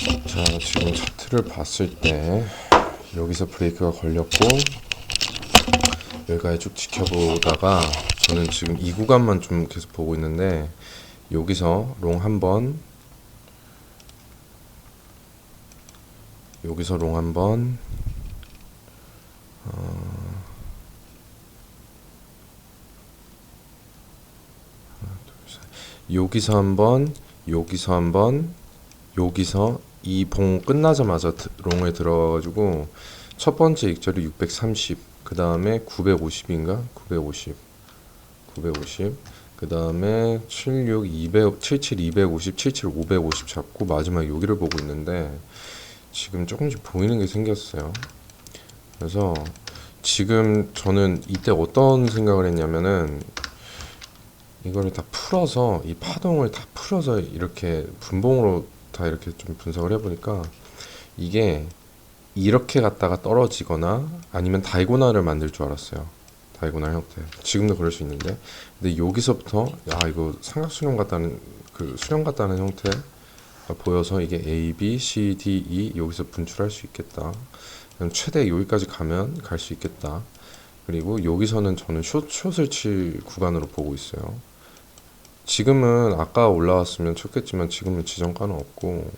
자, 지금 차트를 봤을 때 여기서 브레이크가 걸렸고 여기까지 쭉 지켜보다가 저는 지금 이 구간만 좀 계속 보고 있는데 여기서 롱 한번 여기서 롱 한번 여기서 한번 여기서 한번 여기서 이 봉 끝나자마자 드- 롱에 들어가지고 첫 번째 익절이 630, 그 다음에 950인가? 950, 950, 그 다음에 76, 200, 77, 250, 77, 550 잡고 마지막 여기를 보고 있는데 지금 조금씩 보이는 게 생겼어요. 그래서 지금 저는 이때 어떤 생각을 했냐면은 이거를 다 풀어서 이 파동을 다 풀어서 이렇게 분봉으로 다 이렇게 좀 분석을 해보니까 이게 이렇게 갔다가 떨어지거나 아니면 다이고날을 만들 줄 알았어요. 다이고날 형태. 지금도 그럴 수 있는데, 근데 여기서부터 야 이거 삼각 수렴 같다는 그 수렴 같다는 형태가 보여서 이게 A, B, C, D, E 여기서 분출할 수 있겠다. 그럼 최대 여기까지 가면 갈 수 있겠다. 그리고 여기서는 저는 숏, 숏을 칠 구간으로 보고 있어요. 지금은 아까 올라왔으면 쳤겠지만 지금은 지정가는 없고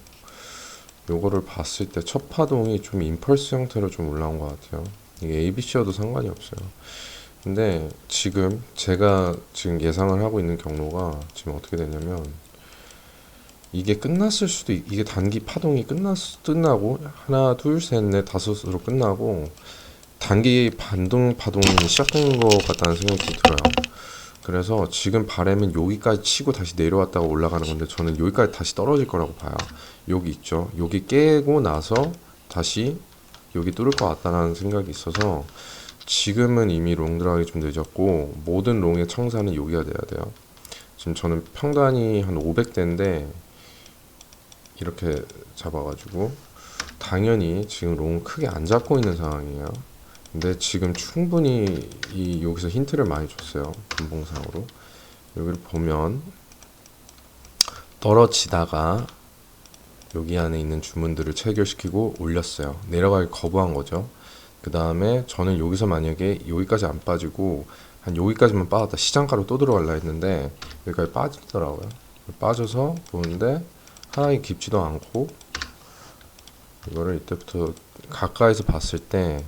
요거를 봤을 때 첫 파동이 좀 임펄스 형태로 좀 올라온 것 같아요. 이게 ABC여도 상관이 없어요. 근데 지금 제가 지금 예상을 하고 있는 경로가 지금 어떻게 되냐면 이게 끝났을 수도 있, 이게 단기 파동이 끝났 끝나고 하나 둘셋넷 다섯으로 끝나고 단기 반동 파동이 시작된 것 같다는 생각이 좀 들어요. 그래서 지금 바람은 여기까지 치고 다시 내려왔다가 올라가는 건데 저는 여기까지 다시 떨어질 거라고 봐요. 여기 있죠. 여기 깨고 나서 다시 여기 뚫을 것 같다는 생각이 있어서 지금은 이미 롱 들어가기 좀 늦었고 모든 롱의 청사는 여기가 돼야 돼요. 지금 저는 평단이 한 500대인데 이렇게 잡아가지고 당연히 지금 롱 크게 안 잡고 있는 상황이에요. 근데 지금 충분히 이 여기서 힌트를 많이 줬어요. 분봉상으로. 여기를 보면 떨어지다가 여기 안에 있는 주문들을 체결시키고 올렸어요. 내려가기 거부한 거죠. 그 다음에 저는 여기서 만약에 여기까지 안 빠지고 한 여기까지만 빠졌다 시장가로 또 들어갈라 했는데 여기까지 빠지더라고요. 빠져서 보는데 하나이 깊지도 않고 이거를 이때부터 가까이서 봤을 때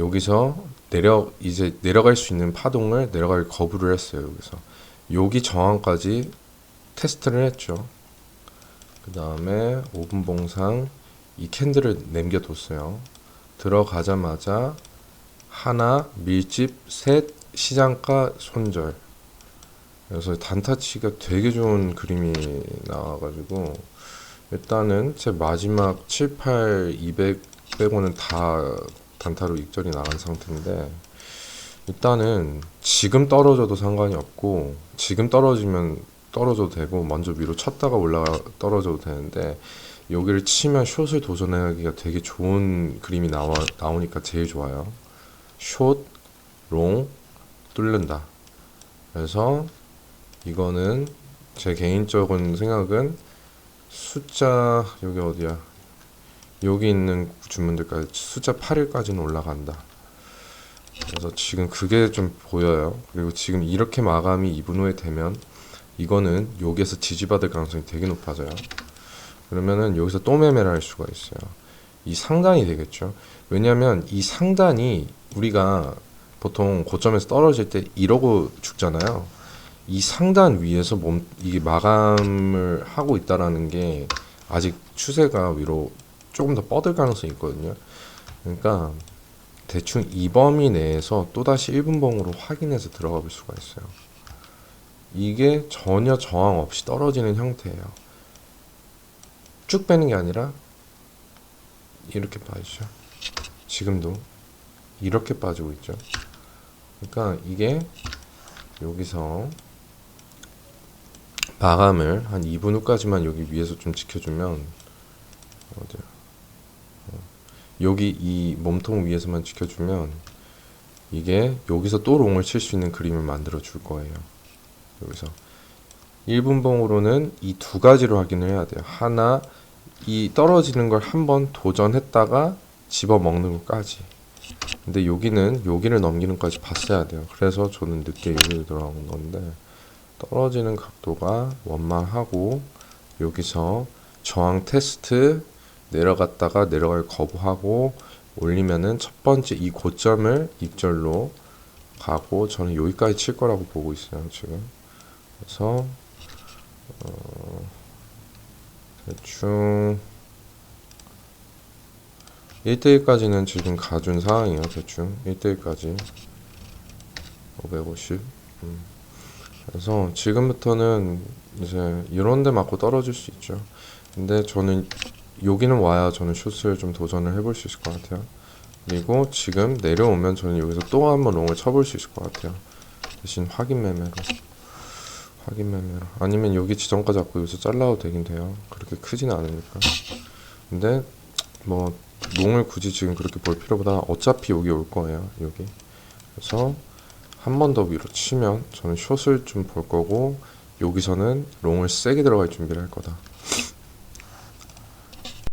여기서 내려 이제 내려갈 수 있는 파동을 내려갈 거부를 했어요. 여기서 여기 저항까지 테스트를 했죠. 그 다음에 5분 봉상 이 캔들을 남겨뒀어요. 들어가자마자 하나 밀집 셋 시장가 손절. 그래서 단타치가 되게 좋은 그림이 나와가지고 일단은 제 마지막 7, 8, 200 빼고는 다 단타로 익절이 나간 상태인데 일단은 지금 떨어져도 상관이 없고 지금 떨어지면 떨어져도 되고 먼저 위로 쳤다가 올라가 떨어져도 되는데 여기를 치면 숏을 도전하기가 되게 좋은 그림이 나와 나오니까 제일 좋아요. 숏, 롱 뚫는다. 그래서 이거는 제 개인적인 생각은 숫자 여기 어디야? 여기 있는 주문들까지 숫자 8일까지는 올라간다. 그래서 지금 그게 좀 보여요. 그리고 지금 이렇게 마감이 2분 후에 되면 이거는 여기에서 지지받을 가능성이 되게 높아져요. 그러면은 여기서 또 매매를 할 수가 있어요. 이 상단이 되겠죠. 왜냐하면 이 상단이 우리가 보통 고점에서 떨어질 때 이러고 죽잖아요. 이 상단 위에서 몸 이게 마감을 하고 있다라는 게 아직 추세가 위로 조금 더 뻗을 가능성이 있거든요. 그러니까 대충 이 범위 내에서 또다시 1분봉으로 확인해서 들어가 볼 수가 있어요. 이게 전혀 저항 없이 떨어지는 형태예요. 쭉 빼는 게 아니라 이렇게 빠지죠. 지금도 이렇게 빠지고 있죠. 그러니까 이게 여기서 마감을 한 2분 후까지만 여기 위에서 좀 지켜주면 어디야? 어, 여기 이 몸통 위에서만 지켜주면 이게 여기서 또 롱을 칠 수 있는 그림을 만들어 줄 거예요. 여기서 1분봉으로는 이 두 가지로 확인을 해야 돼요. 하나 이 떨어지는 걸 한번 도전했다가 집어 먹는 것까지. 근데 여기는 여기를 넘기는 것까지 봤어야 돼요. 그래서 저는 늦게 여기를 들어간 건데 떨어지는 각도가 원만하고 여기서 저항 테스트 내려갔다가 내려갈 거부하고 올리면은 첫 번째 이 고점을 입절로 가고 저는 여기까지 칠 거라고 보고 있어요 지금. 그래서 어, 대충 1대1까지는 지금 가준 상황이에요 대충. 1대1까지. 550 음. 그래서 지금부터는 이제 이런 데 맞고 떨어질 수 있죠. 근데 저는 여기는 와야 저는 슛을 좀 도전을 해볼 수 있을 것 같아요. 그리고 지금 내려오면 저는 여기서 또 한번 롱을 쳐볼 수 있을 것 같아요. 대신 확인 매매로. 확인 매매로. 아니면 여기 지점까지 잡고 여기서 잘라도 되긴 돼요. 그렇게 크진 않으니까. 근데 뭐 롱을 굳이 지금 그렇게 볼 필요보다 어차피 여기 올 거예요 여기. 그래서 한 번 더 위로 치면 저는 숏을 좀 볼 거고 여기서는 롱을 세게 들어갈 준비를 할 거다